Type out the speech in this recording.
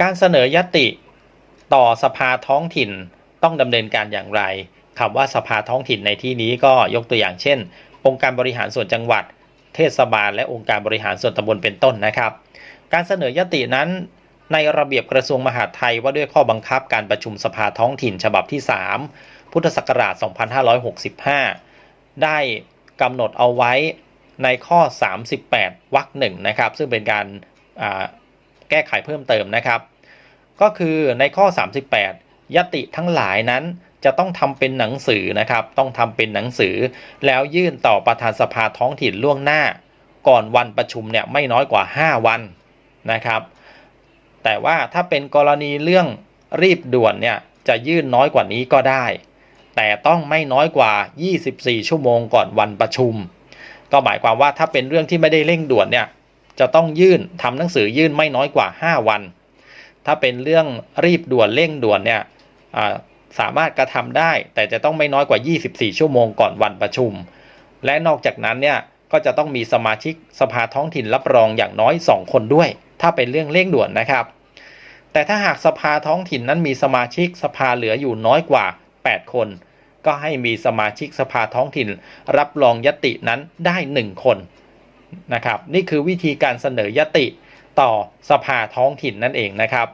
การเสนอยติต่อสภาท้องถิ่นต้องดำเนินการอย่างไรคำว่าสภาท้องถิ่นในที่นี้ก็ยกตัวอย่างเช่น องค์การบริหารส่วนจังหวัด เทศบาล และองค์การบริหารส่วนตำบลเป็นต้นนะครับ การเสนอยตินั้นในระเบียบกระทรวงมหาดไทยว่าด้วยข้อบังคับการประชุมสภาท้องถิ่นฉบับที่ 3 พุทธศักราช 2565 ได้กำหนดเอาไว้ในข้อ 38วรรคหนึ่งนะครับ ซึ่งเป็นการ แก้ไขเพิ่มเติมนะครับ ก็คือในข้อ 38 ยติทั้งหลายนั้นจะต้องทำเป็นหนังสือนะครับ ต้องทำเป็นหนังสือ แล้วยื่นต่อประธานสภาท้องถิ่นล่วงหน้า ก่อนวันประชุมเนี่ยไม่น้อยกว่า 5 วันนะครับ แต่ว่าถ้าเป็นกรณีเรื่องรีบด่วนเนี่ยจะยื่นน้อยกว่านี้ก็ได้ แต่ต้องไม่น้อยกว่า 24 ชั่วโมงก่อนวันประชุม ก็หมายความว่าถ้าเป็นเรื่องที่ไม่ได้เร่งด่วนเนี่ย จะต้องยื่นทำหนังสือยื่นไม่น้อยกว่า 5 วัน ถ้าเป็นเรื่องรีบด่วนเร่งด่วนเนี่ยสามารถกระทำได้ แต่จะต้องไม่น้อยกว่า 24 ชั่วโมงก่อนวันประชุม และนอกจากนั้นเนี่ยก็จะต้องมีสมาชิกสภาท้องถิ่นรับรองอย่างน้อย 2 คนด้วย ถ้าเป็นเรื่องเร่งด่วนนะครับ แต่ถ้าหากสภาท้องถิ่นนั้นมีสมาชิกสภาเหลืออยู่น้อยกว่า 8 คน ก็ให้มีสมาชิกสภาท้องถิ่น รับรองยตินั้นได้ 1 คน นะครับ นี่คือวิธีการเสนอยติต่อสภาท้องถิ่นนั่นเองนะครับ